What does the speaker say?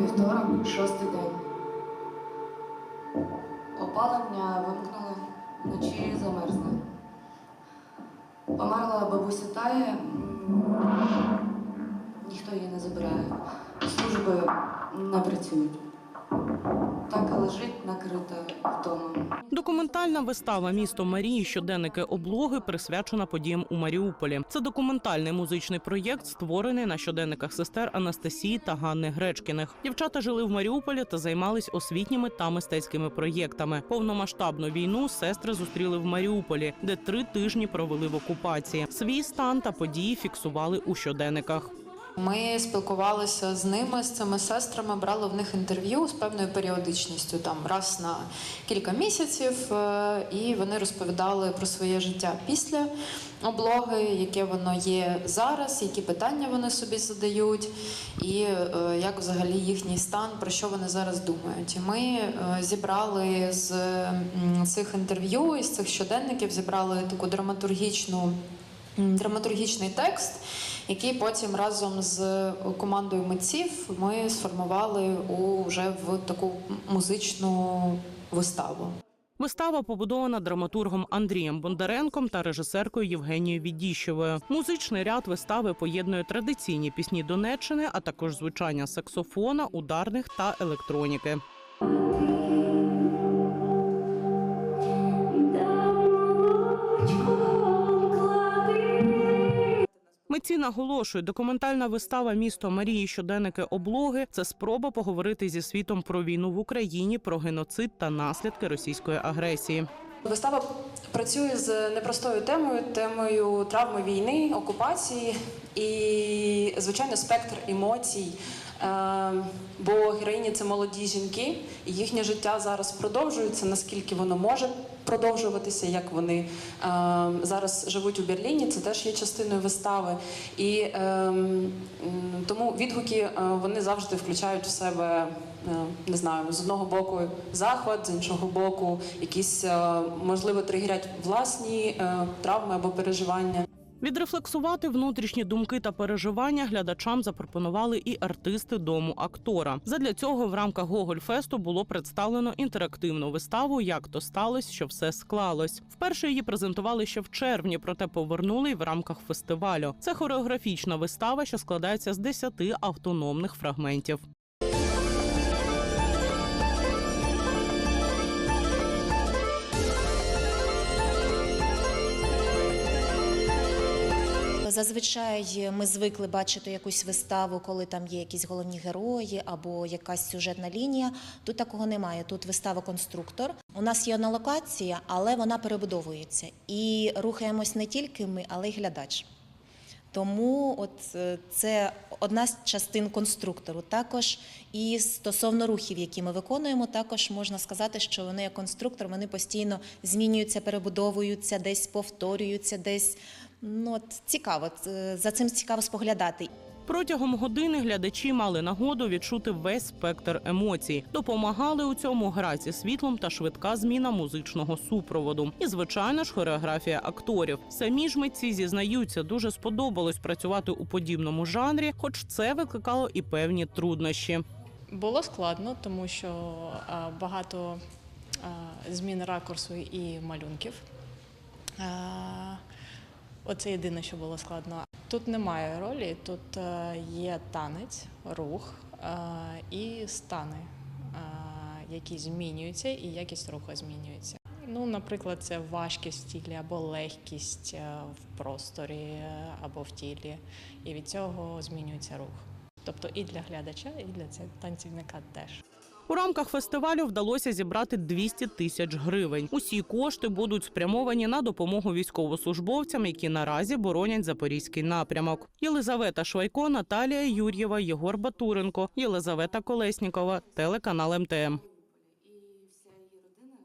Вівторок, шостий день. Опалення вимкнули, вночі замерзли. Померла бабуся Тая, ніхто її не забирає. Служби не працюють. Так і лежить накрита вдома. Документальна вистава Місто Марії щоденники облоги присвячена подіям у Маріуполі. Це документальний музичний проєкт, створений на щоденниках сестер Анастасії та Ганни Гречкіних. Дівчата жили в Маріуполі та займались освітніми та мистецькими проєктами. Повномасштабну війну сестри зустріли в Маріуполі, де три тижні провели в окупації. Свій стан та події фіксували у щоденниках. Ми спілкувалися з ними, з цими сестрами, брали в них інтерв'ю з певною періодичністю, там раз на кілька місяців, е, і вони розповідали про своє життя після облоги, яке воно є зараз, які питання вони собі задають, і е, як взагалі їхній стан, про що вони зараз думають. І ми е, зібрали з цих інтерв'ю і з цих щоденників зібрали таку драматургічну. Драматургічний текст, який потім разом з командою митців ми сформували у вже в таку музичну виставу. Вистава побудована драматургом Андрієм Бондаренком та режисеркою Євгенією Відіщевою. Музичний ряд вистави поєднує традиційні пісні Донеччини, а також звучання саксофона, ударних та електроніки. Митці наголошують, документальна вистава Місто Марії щоденники облоги це спроба поговорити зі світом про війну в Україні, про геноцид та наслідки російської агресії. Вистава працює з непростою темою, темою травми війни, окупації і, звичайно, спектр емоцій. Е, Бо героїні це молоді жінки, і їхнє життя зараз продовжується, наскільки воно може продовжуватися, як вони е, зараз живуть у Берліні. Це теж є частиною вистави. І е, тому відгуки вони завжди включають в себе. Не знаю, з одного боку захват, з іншого боку, якісь можливо тригерять власні травми або переживання. Відрефлексувати внутрішні думки та переживання глядачам запропонували і артисти дому актора. Задля цього в рамках Гогольфесту було представлено інтерактивну виставу Як то сталося, що все склалось. Вперше її презентували ще в червні, проте повернули й в рамках фестивалю. Це хореографічна вистава, що складається з 10 автономних фрагментів. Зазвичай ми звикли бачити якусь виставу, коли там є якісь головні герої або якась сюжетна лінія. Тут такого немає. Тут вистава конструктор. У нас є одна локація, але вона перебудовується. І рухаємось не тільки ми, але й глядач. Тому от е, це одна з частин конструктору. Також і стосовно рухів, які ми виконуємо, також можна сказати, що вони як конструктор, вони постійно змінюються, перебудовуються, десь повторюються, десь ну от цікаво. За цим цікаво споглядати. Протягом години глядачі мали нагоду відчути весь спектр емоцій. Допомагали у цьому гра зі світлом та швидка зміна музичного супроводу. І звичайно ж хореографія акторів. Самі ж митці зізнаються, дуже сподобалось працювати у подібному жанрі, хоч це викликало і певні труднощі. Було складно, тому що багато змін ракурсу і малюнків. Оце єдине, що було складно. Тут немає ролі, тут е, є танець, рух е, і стани, е, які змінюються, і якість руху змінюється. Ну, наприклад, це важкість в тілі або легкість в просторі або в тілі, і від цього змінюється рух. Тобто і для глядача, і для танцівника теж. У рамках фестивалю вдалося зібрати 200 тисяч гривень. Усі кошти будуть спрямовані на допомогу військовослужбовцям, які наразі боронять запорізький напрямок. Єлизавета Швайко, Наталія Юр'єва, Єгор Батуренко, Єлизавета Колеснікова, телеканал МТМ.